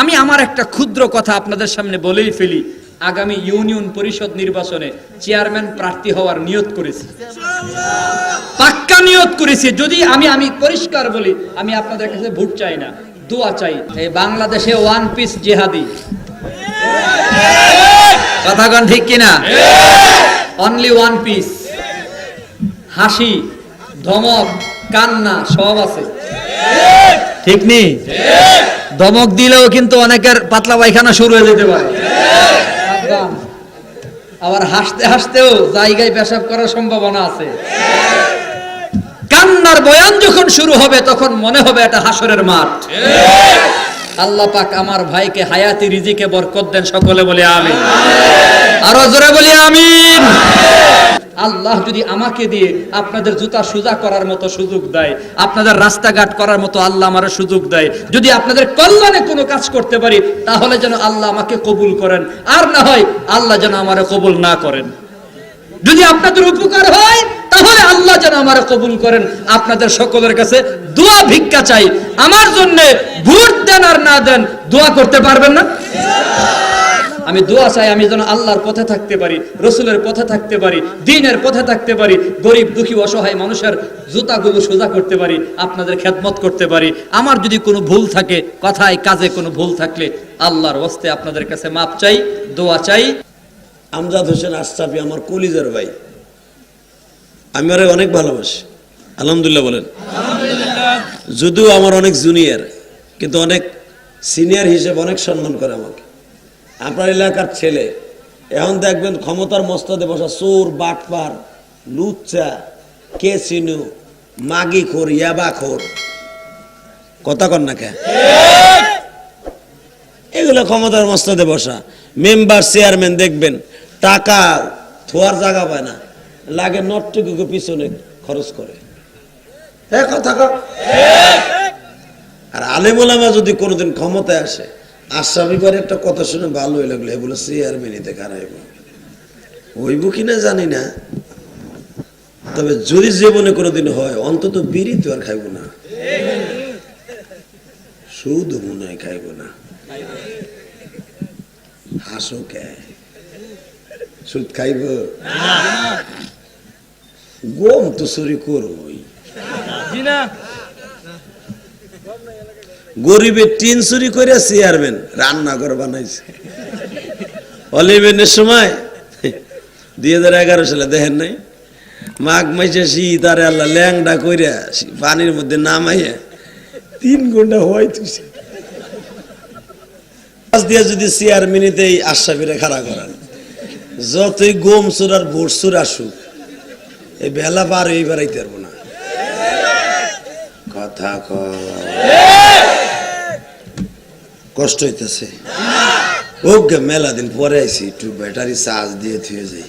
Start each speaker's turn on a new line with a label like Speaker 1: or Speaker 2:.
Speaker 1: আমি আমার একটা ক্ষুদ্র কথা আপনাদের সামনে বলেই ফেলি। আগামী ইউনিয়ন পরিষদ নির্বাচনে চেয়ারম্যান প্রার্থী হওয়ার নিয়ত করেছি। পাক্কা নিয়ত করেছি। যদি আমি আমি পরিষ্কার বলি, আমি আপনাদের কাছে ভোট চাই না, দোয়া চাই। বাংলাদেশে ওয়ান পিস জেহাদি। কথা কন ঠিক কিনা? অনলি ওয়ান পিস হাসি, ধমক, কান্না, সব আছে। ঠিক নেই ধমক দিলেও কিন্তু অনেকের পাতলা পায়খানা শুরু হয়ে যেতে পারে। আবার হাসতে হাসতেও জায়গায় পেশাব করার সম্ভাবনা আছে। কান্নার বয়ান যখন শুরু হবে, তখন মনে হবে এটা হাসরের মাঠ। আল্লাহ পাক আমার ভাইকে হায়াতি রিজিকে বরকত দেন সকলে বলে আমি আরও জোরে বলি আমিন। আল্লাহ যদি আমাকে দিয়ে আপনাদের জুতা সুজা করার মতো সুযোগ দেয়, আপনাদের রাস্তাঘাট করার মতো আল্লাহ আমার সুযোগ দেয়, যদি আপনাদের কল্যাণে কোনো কাজ করতে পারি, তাহলে যেন আল্লাহ আমাকে কবুল করেন। আর না হয় আল্লাহ যেন আমারে কবুল না করেন। যদি আপনাদের উপকার হয়, তাহলে আল্লাহ যেন আমার কবুল করেন। আপনাদের সকলের কাছে দোয়া ভিক্ষা চাই। আমার জন্য ভোট দেন আর না দেন, দোয়া করতে পারবেন না? আমি দোয়া চাই আমি যেন আল্লাহর পথে থাকতে পারি রসুলের পথে থাকতে পারি দিনের পথে থাকতে পারি গরিব দুঃখী অসহায় মানুষের জুতাগুলো সোজা করতে পারি আপনাদের খেদমত করতে পারি। আমার যদি কোনো ভুল থাকে কথায় কাজে কোনো ভুল থাকলে আল্লাহর ওয়াস্তে আপনাদের কাছে মাপ চাই দোয়া চাই।
Speaker 2: আমজাদ হোসেন আশরাফি আমার কলিজার ভাই। আমি ওরে অনেক ভালোবাসি। আলহামদুলিল্লাহ বলেন। যদিও আমার অনেক জুনিয়র কিন্তু অনেক সিনিয়র হিসেবে অনেক সম্মান করে আমাকে। আপনার এলাকার ছেলে, এখন দেখবেন ক্ষমতার মস্তদে বসা চোর, বাটপার, লুচ্চা, কেসিনু মাগি খোর ইয়াবা খোর কথা কন না কে? এগুলো ক্ষমতার মস্তদে বসা। মেম্বার, চেয়ারম্যান দেখবেন, টাকা থোয়ার জায়গা পায় না। লাগে নটটুকু পিছনে খরচ করে। কথা। আর আলেমুলামা যদি কোনোদিন ক্ষমতায় আসে আশরাফি করে একটা কথা শুনে ভালোই লাগল। এগুলো চেয়ারম্যানিতে কারাইব হইব? কিনা জানি না। তবে যদি জীবনে কোনোদিন হয় অন্তত বিড়ি তো আর খাইব না। সুদ মনে হয় খাইব না। হাসো কে? সুদ খাইব? গম তো চুরি করবই। গরিবের টিন চুরি করে চেয়ারম্যান, রান্নাঘর বানাইছে। অলিভেনের সময়, দুই হাজার এগারো সালে দেখেন নাই? মাঘ মাইছে শীত আরে আল্লাহ ল্যাংডা কইরা পানির মধ্যে নামাইয়া তিন ঘণ্টা হয় তুই পাঁচ দিয়ে যদি চেয়ার মিনিটেই আশাফিরে খাড়া করান। যতই গম চোর আর ভোট চোর আসুক, এই বেলা পার এই বেড়াইতে পারব না। কথা ক কষ্ট হইতেছে। ওকে মেলা দিন পরে আইসি একটু ব্যাটারি চার্জ দিয়ে থুয়ে যাই।